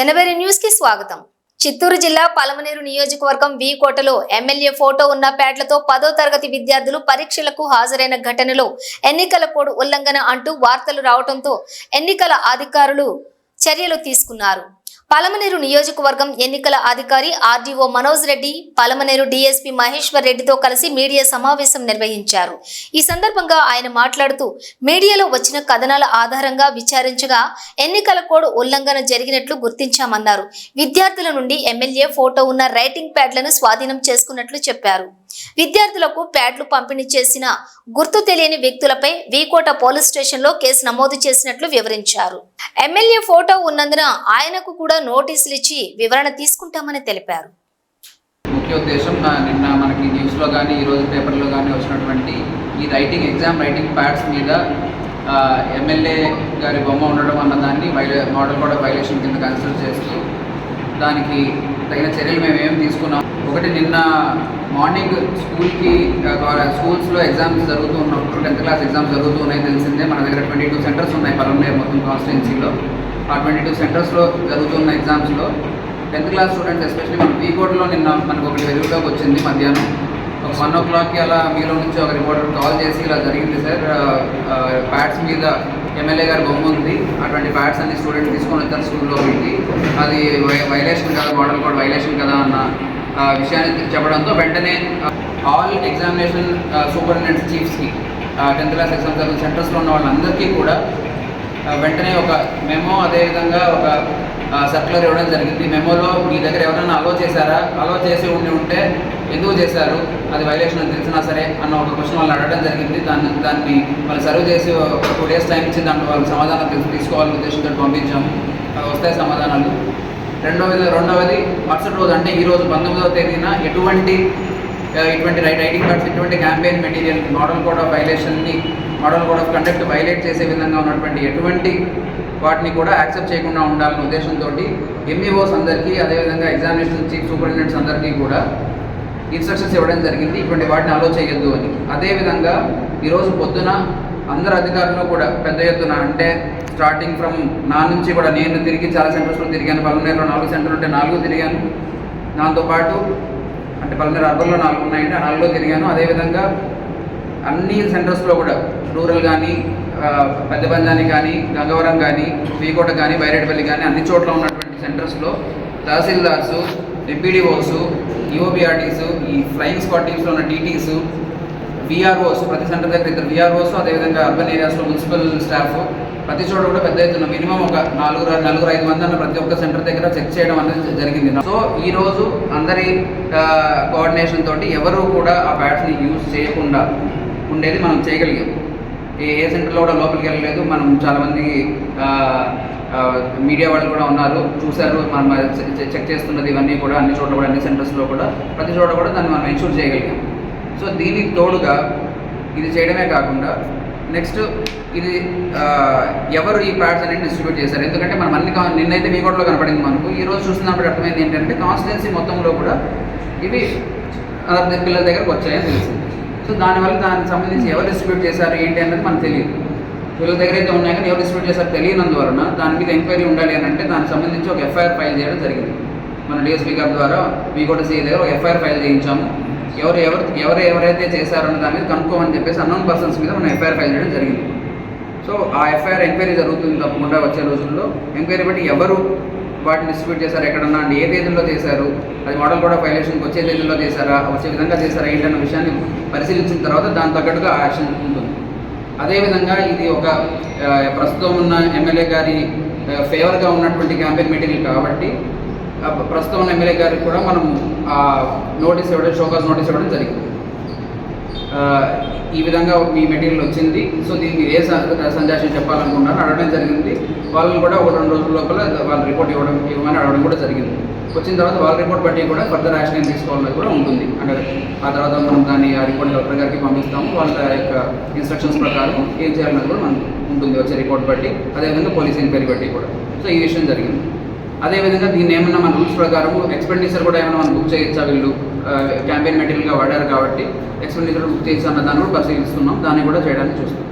జనవరి న్యూస్కి స్వాగతం. చిత్తూరు జిల్లా పలమనేరు నియోజకవర్గం వి కోటలో ఎమ్మెల్యే ఫోటో ఉన్న ప్యాడ్లతో పదో తరగతి విద్యార్థులు పరీక్షలకు హాజరైన ఘటనలో ఎన్నికల కోడ్ ఉల్లంఘన అంటూ వార్తలు రావడంతో ఎన్నికల అధికారులు చర్యలు తీసుకున్నారు. పలమనేరు నియోజకవర్గం ఎన్నికల అధికారి ఆర్డీఓ మనోజ్ రెడ్డి పలమనేరు డీఎస్పీ మహేశ్వర్ రెడ్డితో కలిసి మీడియా సమావేశం నిర్వహించారు. ఈ సందర్భంగా ఆయన మాట్లాడుతూ మీడియాలో వచ్చిన కథనాల ఆధారంగా విచారించగా ఎన్నికల కోడ్ ఉల్లంఘన జరిగినట్లు గుర్తించామన్నారు. విద్యార్థుల నుండి ఎమ్మెల్యే ఫోటో ఉన్న రైటింగ్ ప్యాడ్లను స్వాధీనం చేసుకున్నట్లు చెప్పారు. విద్యార్థులకు ప్యాడ్లు పంపిణీ చేసిన గుర్తు తెలియని వ్యక్తులపై వీకోట పోలీస్ స్టేషన్లో కేసు నమోదు చేసినట్లు వివరించారు. ఎమ్మెల్యే ఫోటో ఉన్నందున ఆయనకు కూడా నోటీసులు ఇచ్చి వివరణ తీసుకుంటామని తెలిపారు. ముఖ్య ఉద్దేశం నా నిన్న మనకి న్యూస్లో కానీ ఈరోజు పేపర్లో కానీ వచ్చినటువంటి ఈ రైటింగ్ ఎగ్జామ్ రైటింగ్ ప్యాడ్స్ మీద ఎమ్మెల్యే గారి బొమ్మ ఉండడం అన్నదాన్ని వైలే మోడల్ కూడా వైలేషన్ కింద కన్సిడర్ చేస్తూ దానికి తగిన చర్యలు మేము ఏం తీసుకున్నాం. ఒకటి నిన్న మార్నింగ్ స్కూల్కి స్కూల్స్లో ఎగ్జామ్స్ జరుగుతూ ఉన్నప్పుడు టెన్త్ క్లాస్ ఎగ్జామ్స్ జరుగుతూ ఉన్నాయి తెలిసిందే. మన దగ్గర ట్వంటీ టూ సెంటర్స్ ఉన్నాయి పలంనేరు మొత్తం కాన్స్టిట్యున్సీలో. ఆ ట్వంటీ టూ సెంటర్స్లో జరుగుతున్న ఎగ్జామ్స్లో టెన్త్ క్లాస్ స్టూడెంట్స్ ఎస్పెషల్లీ మన పీకోట్లో నిన్న మనకు ఒకటి వెలుగులోకి వచ్చింది మధ్యాహ్నం. ఒక వన్ ఓ క్లాక్కి అలా మీలో నుంచి ఒక రిపోర్టర్ కాల్ చేసి ఇలా జరిగింది సార్. ప్యాడ్స్ మీద ఎమ్మెల్యే గారి బొమ్మ ఉంది. అటువంటి ప్యాడ్స్ అన్ని స్టూడెంట్ తీసుకొని వచ్చారు స్కూల్లో పెట్టి అది వైలేషన్ కదా మోడల్ కోడ్ వైలేషన్ కదా అన్న విషయాన్ని చెప్పడంతో వెంటనే ఆల్ ఎగ్జామినేషన్ సూపరింటెండెంట్ చీఫ్స్కి టెన్త్ క్లాస్ ఎగ్జామ్ జరుగుతున్న సెంటర్స్లో ఉన్న వాళ్ళందరికీ కూడా వెంటనే ఒక మెమో అదేవిధంగా ఒక సర్క్యులర్ ఇవ్వడం జరిగింది. మెమోలో మీ దగ్గర ఎవరైనా అలో చేశారా? అలో చేసి ఉండి ఉంటే ఎందుకు చేశారు? అది వైలేషన్ అని తెలిసినా సరే అన్న ఒక క్వశ్చన్ వాళ్ళని అడగడం జరిగింది. దాన్ని దాన్ని వాళ్ళు సర్వ్ చేసి ఒక టూ డేస్ టైం ఇచ్చి దాంట్లో వాళ్ళు సమాధానం తీసు- ఉద్దేశంతో పంపించాము. వస్తాయి సమాధానాలు. రెండవది రెండవది మరుసటి రోజు అంటే ఈ రోజు పంతొమ్మిదవ తేదీన ఎటువంటి ఇటువంటి రైట్ రైటింగ్ కార్డ్స్ ఇటువంటి campaign material model code of వైలేషన్ని model code of conduct violate చేసే విధంగా ఉన్నటువంటి ఎటువంటి వాటిని కూడా యాక్సెప్ట్ చేయకుండా ఉండాలనే ఉద్దేశంతో ఎంఈఓస్ అందరికీ అదేవిధంగా ఎగ్జామినేషన్ చీఫ్ సూపరింటెండెంట్స్ అందరికీ కూడా ఇన్స్ట్రక్షన్స్ ఇవ్వడం జరిగింది. ఇటువంటి వాటిని అలో చేయొద్దు అని. అదేవిధంగా ఈరోజు పొద్దున అందరు అధికారులు కూడా పెద్ద ఎత్తున అంటే స్టార్టింగ్ ఫ్రమ్ నా నుంచి కూడా నేను తిరిగి చాలా సెంటర్స్లో తిరిగాను. పల్మనేరులో నాలుగు సెంటర్లు ఉంటే నాలుగు తిరిగాను. దాంతోపాటు అంటే పల్మనేరు అర్బన్లో నాలుగు ఉన్నాయంటే ఆ నాలుగులో తిరిగాను. అదేవిధంగా అన్ని సెంటర్స్లో కూడా రూరల్ కానీ పెద్ద పంజాని కానీ గంగవరం కానీ వీకోట కానీ బైరెడ్పల్లి కానీ అన్ని చోట్ల ఉన్నటువంటి సెంటర్స్లో తహసీల్దార్సు ఎంపీడీఓస్ ఈఓబిఆర్టీస్ ఈ ఫ్లయింగ్ స్క్వాడ్ టీమ్స్లో ఉన్న టీటీస్ విఆర్ఓస్ ప్రతి సెంటర్ దగ్గర ఇద్దరు విఆర్ఓస్ అదేవిధంగా అర్బన్ ఏరియాస్లో మున్సిపల్ స్టాఫ్ ప్రతి చోట కూడా పెద్ద ఎత్తున మినిమం ఒక నాలుగు నలుగురు ఐదు మంది అన్న ప్రతి ఒక్క సెంటర్ దగ్గర చెక్ చేయడం అనేది జరిగింది. సో ఈ రోజు అందరి కోఆర్డినేషన్ తోటి ఎవరు కూడా ఆ బ్యాట్స్ని యూజ్ చేయకుండా ఉండేది మనం చేయగలిగాం. ఏ సెంటర్లో కూడా లోపలికి వెళ్ళలేదు. మనం చాలామంది మీడియా వాళ్ళు కూడా ఉన్నారు చూశారు మనం చెక్ చేస్తున్నది ఇవన్నీ కూడా అన్ని చోట్ల కూడా అన్ని సెంటర్స్లో కూడా ప్రతి చోట కూడా దాన్ని మనం ఎన్షూర్ చేయగలిగాం. సో దీనికి తోడుగా ఇది చేయడమే కాకుండా నెక్స్ట్ ఇది ఎవరు ఈ ప్యాడ్స్ అనేది డిస్ట్రిబ్యూట్ చేశారు? ఎందుకంటే మనం అన్ని నిన్నైతే మీ కూడా కనపడింది మనకు ఈ రోజు చూస్తున్నప్పుడు అర్థమైంది ఏంటంటే కాన్స్టిట్యున్సీ మొత్తంలో కూడా ఇవి పిల్లల దగ్గరకు వచ్చాయని తెలిసింది. సో దానివల్ల దానికి సంబంధించి ఎవరు డిస్ట్రిబ్యూట్ చేశారు ఏంటి అనేది మనకు తెలియదు. పిల్లల దగ్గర అయితే ఉన్నాయి కానీ ఎవరు డిస్ట్రిబ్యూట్ చేశారు తెలియనందువలన దాని మీద ఎంక్వైరీ ఉండాలి అని అంటే దానికి సంబంధించి ఒక ఎఫ్ఐఆర్ ఫైల్ చేయడం జరిగింది. మన డిఎస్పీ గారి ద్వారా మీ కూడా సీ దగ్గర ఒక ఎఫ్ఐఆర్ ఫైల్ చేయించాము. ఎవరు ఎవరు ఎవరు ఎవరైతే చేశారన్న దాని మీద కనుక్కోమని చెప్పేసి అన్నోన్ పర్సన్స్ మీద మనం ఎఫ్ఐఆర్ ఫైల్ చేయడం జరిగింది. సో ఆ ఎఫ్ఐఆర్ ఎంక్వైరీ జరుగుతుంది తప్పకుండా వచ్చే రోజుల్లో. ఎంక్వైరీ బట్టి ఎవరు వాటిని డిస్ట్రిబ్యూట్ చేశారు ఎక్కడన్నా అంటే ఏ తేదీల్లో చేశారు అది మోడల్ కూడా ఫైలేషన్కి వచ్చే తేదీల్లో చేశారా వచ్చే విధంగా చేశారా ఏంటన్న విషయాన్ని పరిశీలించిన తర్వాత దాని తగ్గట్టుగా యాక్షన్ ఉంటుంది. అదేవిధంగా ఇది ఒక ప్రస్తుతం ఉన్న ఎమ్మెల్యే గారి ఫేవర్గా ఉన్నటువంటి క్యాంపెయిన్ మెటీరియల్ కాబట్టి ప్రస్తుతం ఉన్న ఎమ్మెల్యే గారికి కూడా మనం నోటీస్ ఇవ్వడం షోకాస్ నోటీస్ ఇవ్వడం జరిగింది. ఈ విధంగా మీ మెటీరియల్ వచ్చింది. సో దీనికి ఏ స- సందేశం చెప్పాలనుకుంటున్నారో అడగడం జరిగింది. వాళ్ళని కూడా ఒక రెండు రోజుల లోపల వాళ్ళ రిపోర్ట్ ఇవ్వడం ఇవ్వమని అడగడం కూడా జరిగింది. వచ్చిన తర్వాత వాళ్ళ రిపోర్ట్ బట్టి కూడా ఫర్దర్ యాక్షన్ తీసుకోవాలని కూడా ఉంటుంది. అంటే ఆ తర్వాత మనం దాన్ని ఆ రిపోర్ట్ కలెక్టర్ గారికి పంపిస్తాము. వాళ్ళ యొక్క ఇన్స్ట్రక్షన్స్ ప్రకారం ఏం చేయాలన్నది కూడా మనకు ఉంటుంది వచ్చే రిపోర్ట్ బట్టి. అదేవిధంగా పోలీస్ ఎంక్వైరీ బట్టి కూడా. సో ఈ విషయం జరిగింది. అదేవిధంగా దీన్ని ఏమన్నా మన రూల్స్ ప్రకారం ఎక్స్పెండిచర్ కూడా ఏమైనా మనం బుక్ చేయొచ్చా వీళ్ళు? క్యాంపెయిన్ మెటీరియల్గా వాడారు కాబట్టి ఎక్స్పెండిచర్ బుక్ చేయొచ్చు అన్న దాన్ని కూడా పరిశీలిస్తున్నాం. దాన్ని కూడా చేయడానికి చూస్తాం